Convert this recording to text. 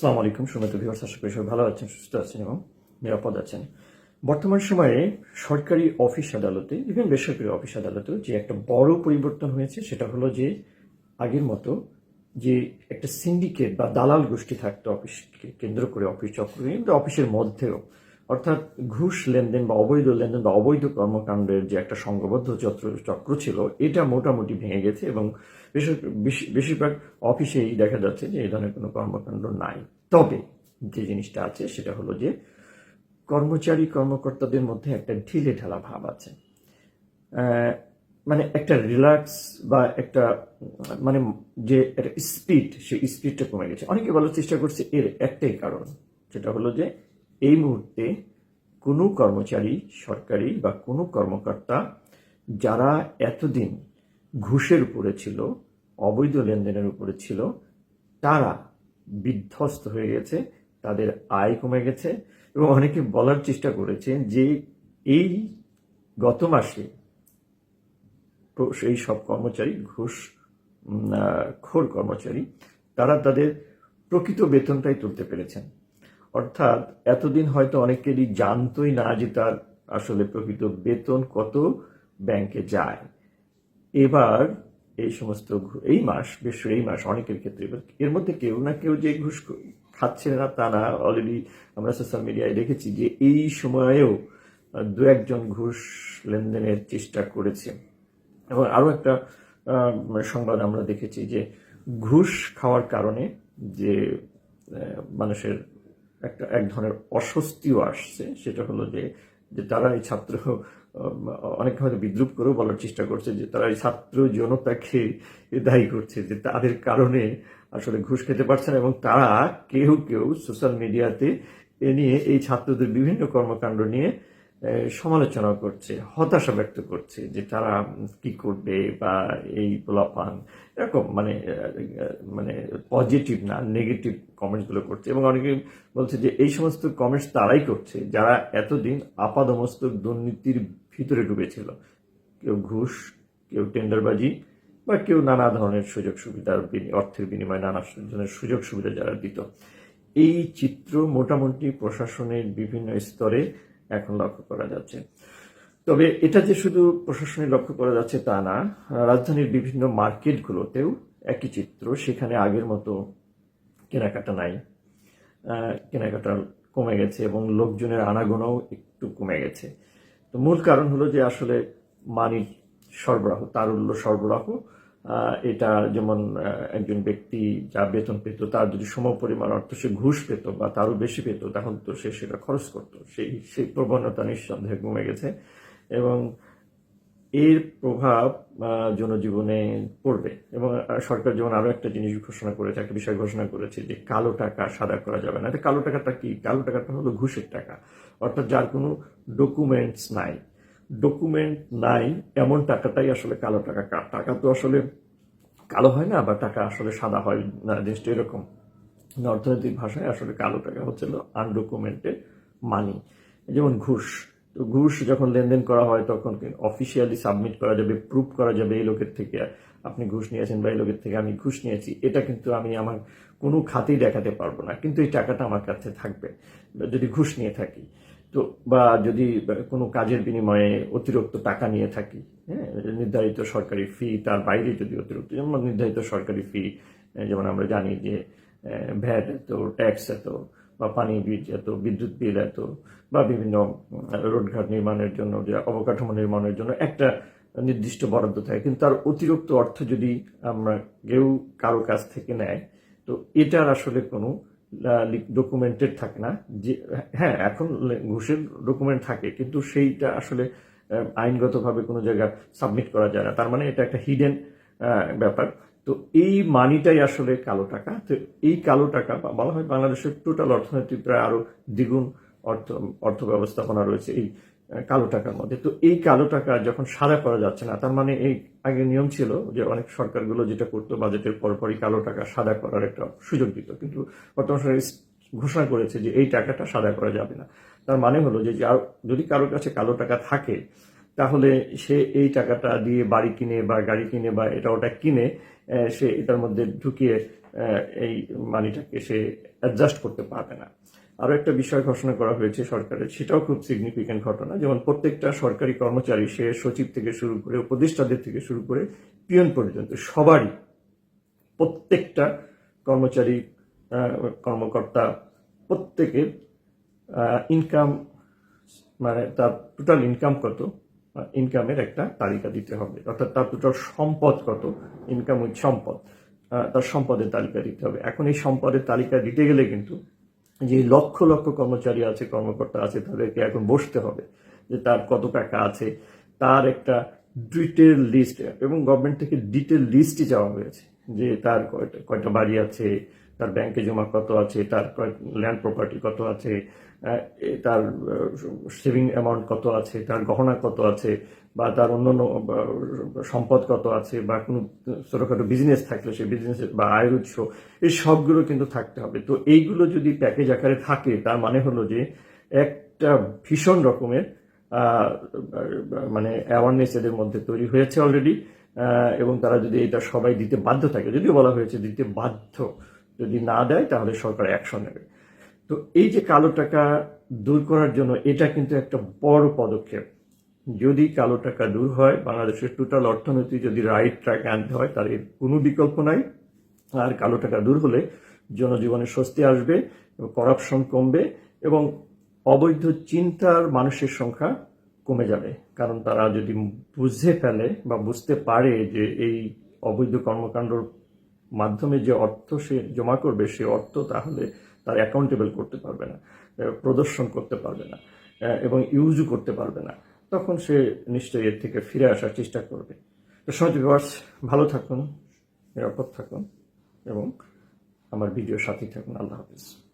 আসসালামু আলাইকুম সুমিত ভিউয়ার্স আশা করি সবাই ভালো আছেন, সুস্থ আছেন এবং নিরাপদ আছেন। বর্তমান সময়ে সরকারি অফিস আদালতে ইভেন বেসরকারি অফিস আদালতে যে একটা বড় পরিবর্তন হয়েছে, সেটা হলো যে আগের মতো যে একটা সিন্ডিকেট বা দালাল গোষ্ঠী থাকতো অফিসকে কেন্দ্র করে, অফিস চক্র অফিসের মধ্যেও অর্থাৎ ঘুষ লেনদেন বা অবৈধ লেনদেন বা অবৈধ কর্মকাণ্ডের যে একটা সংঘবদ্ধ চক্র চক্র ছিল, এটা মোটামুটি ভেঙে গেছে এবং বেশির- বেশি- বেশিরভাগ অফিসেই দেখা যাচ্ছে যে এই ধরনের কোনো কর্মকাণ্ড নাই। তবে যে জিনিসটা আছে সেটা হলো যে কর্মচারী কর্মকর্তাদের মধ্যে একটা ঢিলে ঢালা ভাব আছে। মানে একটা রিল্যাক্স বা একটা মানে যে একটা স্পিড, সেই স্পিডটা কমে গেছে। অনেকে বলার চেষ্টা করছে এর একটাই কারণ, সেটা হলো যে এই মুহূর্তে কোনো কর্মচারী, সরকারি বা কোনো কর্মকর্তা যারা এতদিন ঘুষের উপরে ছিল, অবৈধ লেনদেনের উপরে ছিল, তারা বিধ্বস্ত হয়ে গেছে, তাদের আয় কমে গেছে এবং অনেকে বলার চেষ্টা করেছে যে এই গত মাসে সেই সব কর্মচারী, ঘুষ খোর কর্মচারী, তারা তাদের প্রকৃত বেতনটাই তুলতে পেরেছেন। অর্থাৎ এতদিন হয়তো অনেকেরই জানতই না যে তার আসলে প্রকৃত বেতন কত ব্যাংকে যায়। এবার এই সমস্ত এই মাস, বেশ এই মাস, অনেকের ক্ষেত্রে এর মধ্যে কেউ না কেউ যে ঘুষ খাচ্ছে না তা না। অলরেডি আমরা সোশ্যাল মিডিয়ায় দেখেছি যে এই সময়েও দু একজন ঘুষ লেনদেনের চেষ্টা করেছে। এবং আরও একটা সংবাদ আমরা দেখেছি যে ঘুষ খাওয়ার কারণে যে মানুষের একটা, এক ধরনের অস্বস্তিও আসছে। সেটা হলো যে যে তারা এই ছাত্র অনেক হয়তো বিদ্রুপ করেও বলার চেষ্টা করছে যে, তারা এই ছাত্র জনতাকে দায়ী করছে যে, তাদের কারণে আসলে ঘুষ খেতে পারছে না এবং তারা কেউ কেউ সোশ্যাল মিডিয়াতে এ নিয়ে এই ছাত্রদের বিভিন্ন কর্মকাণ্ড নিয়ে সমালোচনা করছে, হতাশা ব্যক্ত করছে যে তারা কি করবে বা এই পোলাপান। এরকম মানে মানে পজিটিভ না নেগেটিভ কমেন্টসগুলো করছে। এবং অনেকে বলছে যে এই সমস্ত কমেন্টস তারাই করছে, যারা এতদিন আপাদমস্তক দুর্নীতির ভিতরে ডুবেছিল। কেউ ঘুষ, কেউ টেন্ডারবাজি বা কেউ নানা ধরনের সুযোগ সুবিধার অর্থের বিনিময়ে নানা ধরনের সুযোগ সুবিধা যারা দিত। এই চিত্র মোটামুটি প্রশাসনের বিভিন্ন স্তরে এখন লক্ষ্য করা যাচ্ছে। তবে এটা যে শুধু প্রশাসনে লক্ষ্য করা যাচ্ছে তা না, রাজধানীর বিভিন্ন মার্কেটগুলোতেও একই চিত্র, সেখানে আগের মতো কেনাকাটা নাই। কেনাকাটা কমে গেছে এবং লোকজনের আনাগোনাও একটু কমে গেছে। তো মূল কারণ হলো যে আসলে মানি সরবরাহ, তারল্য সরবরাহ এটা যেমন একজন ব্যক্তি যা বেতন পেত, তার যদি সম পরিমাণ অর্থ সে ঘুষ পেত বা তারও বেশি পেত, তখন তো সে সেটা খরচ করত। সেই সেই প্রবণতা নিঃসন্দেহে কমে গেছে এবং এর প্রভাব জনজীবনে পড়বে। এবং সরকার যেমন আরও একটা জিনিস ঘোষণা করেছে একটা বিষয় ঘোষণা করেছে যে কালো টাকা সাদা করা যাবে না। কালো টাকাটা কি? কালো টাকাটা হলো ঘুষের টাকা। অর্থাৎ যার কোনো ডকুমেন্টস নাই। ডকুমেন্ট নাই, এমন টাকাটাই আসলে কালো টাকা। টাকা তো আসলে কালো হয় না, বা টাকা আসলে সাদা হয় না জিনিসটা এরকম। অর্থনৈতিক ভাষায় আসলে কালো টাকা হচ্ছিল আনডকুমেন্টেড মানি যেমন ঘুষ, তো ঘুষ যখন লেনদেন করা হয়, তখন অফিসিয়ালি সাবমিট করা যাবে প্রুফ করা যাবে এই লোকের থেকে, আপনি ঘুষ নিয়েছেন বা এই লোকের থেকে আমি ঘুষ নিয়েছি। এটা কিন্তু আমি আমার কোনো খাতেই দেখাতে পারব না, কিন্তু এই টাকাটা আমার কাছে থাকবে, যদি ঘুষ নিয়ে থাকি। তো বা যদি কোনো কাজের বিনিময়ে অতিরিক্ত টাকা নিয়ে থাকি হ্যাঁ নির্ধারিত সরকারি ফি তার বাইরে যদি অতিরিক্ত, যেমন নির্ধারিত সরকারি ফি যেমন আমরা জানি যে ভ্যাট এত ট্যাক্স এত, বা পানি বিল এত, বিদ্যুৎ বিল এত, বা বিভিন্ন রোডঘাট নির্মাণের জন্য, যে অবকাঠামো নির্মাণের জন্য একটা নির্দিষ্ট বরাদ্দ থাকে। কিন্তু তার অতিরিক্ত অর্থ যদি আমরা কেউ কারও কাছ থেকে নেয়, তো এটার আসলে কোনো ডকুমেন্টেড থাকে না। যে হ্যাঁ এখন ঘুষের ডকুমেন্ট থাকে, কিন্তু সেইটা আসলে আইনগতভাবে কোনো জায়গায় সাবমিট করা যায় না। তার মানে এটা একটা হিডেন ব্যাপার। তো এই মানিটাই আসলে কালো টাকা। তো এই কালো টাকা বলা হয় বাংলাদেশের টোটাল অর্থনীতি প্রায় আরও দ্বিগুণ অর্থ অর্থ ব্যবস্থাপনা রয়েছে। এই কালো টাকার মধ্যে। তো এই কালো টাকা যখন সাদা করা যাচ্ছে না, তার মানে এই আগে নিয়ম ছিল যে অনেক সরকারগুলো যেটা করতো বাজেটের পরপরই কালো টাকা সাদা করার একটা সুযোগ দিত। কিন্তু বর্তমান সরকার ঘোষণা করেছে যে এই টাকাটা সাদা করা যাবে না। তার মানে হলো যে যদি কারোর কাছে কালো টাকা থাকে, তাহলে সে এই টাকাটা দিয়ে বাড়ি কিনে বা গাড়ি কিনে বা এটা ওটা কিনে সে এটার মধ্যে ঢুকিয়ে এই মানিটাকে সে অ্যাডজাস্ট করতে পারবে না। আরও একটা বিষয় ঘোষণা করা হয়েছে সরকারের, সেটাও খুব সিগনিফিক্যান্ট ঘটনা। যেমন প্রত্যেকটা সরকারি কর্মচারী, সে সচিব থেকে শুরু করে, উপদেষ্টাদের থেকে শুরু করে, পিয়ন পর্যন্ত, সবারই প্রত্যেকটা কর্মচারী কর্মকর্তা, প্রত্যেকের ইনকাম মানে তার টোটাল ইনকাম কত ইনকামের একটা তালিকা দিতে হবে। অর্থাৎ তার টোটাল সম্পদ কত ইনকাম উইথ সম্পদ তার সম্পদের তালিকা দিতে হবে। এখন এই সম্পদের তালিকা দিতে গেলে কিন্তু যে লক্ষ লক্ষ কর্মচারী আছে, কর্মকর্তা আছে, তাদেরকে এখন বসতে হবে যে তার কত টাকা আছে। তার একটা ডিটেল লিস্ট এবং গভর্নমেন্ট থেকে ডিটেল লিস্টই চাওয়া হয়েছে যে তার কয়টা কয়টা বাড়ি আছে তার ব্যাংকে জমা কত আছে তার ল্যান্ড প্রপার্টি কত আছে তার সেভিং অ্যামাউন্ট কত আছে তার গহনা কত আছে বা তার অন্যান্য বা, সম্পদ কত আছে বা কোনো ছোটোখাটো বিজনেস থাকলে সেই বিজনেস বা আয়ের উৎস এই সবগুলো কিন্তু থাকতে হবে। তো এইগুলো যদি প্যাকেজ আকারে থাকে তার মানে হলো যে একটা ভীষণ রকমের মানে অ্যাওয়ারনেস এদের মধ্যে তৈরি হয়েছে অলরেডি এবং তারা যদি এটা সবাই দিতে বাধ্য থাকে যদিও বলা হয়েছে দিতে বাধ্য যদি না দেয়, তাহলে সরকার অ্যাকশন নেবে। তো এই যে কালো টাকা দূর করার জন্য, এটা কিন্তু একটা বড় পদক্ষেপ। যদি কালো টাকা দূর হয়, বাংলাদেশের টোটাল অর্থনীতি যদি রাইট ট্র্যাক আনতে হয় তার এর কোনো বিকল্প নাই। আর কালো টাকা দূর হলে জনজীবনে স্বস্তি আসবে করাপশন কমবে, এবং অবৈধ চিন্তার মানুষের সংখ্যা কমে যাবে। কারণ তারা যদি বুঝে ফেলে বা বুঝতে পারে যে এই অবৈধ কর্মকাণ্ডর মাধ্যমে যে অর্থ সে জমা করবে, সে অর্থ তাহলে তার অ্যাকাউন্টেবল করতে পারবে না প্রদর্শন করতে পারবে না এবং ইউজও করতে পারবে না। তখন সে নিশ্চয়ই এর থেকে ফিরে আসার চেষ্টা করবে। তো সমাজ ভালো থাকুন, নিরাপদ থাকুন, এবং আমার ভিডিও সাথী থাকুন। আল্লাহ হাফিজ।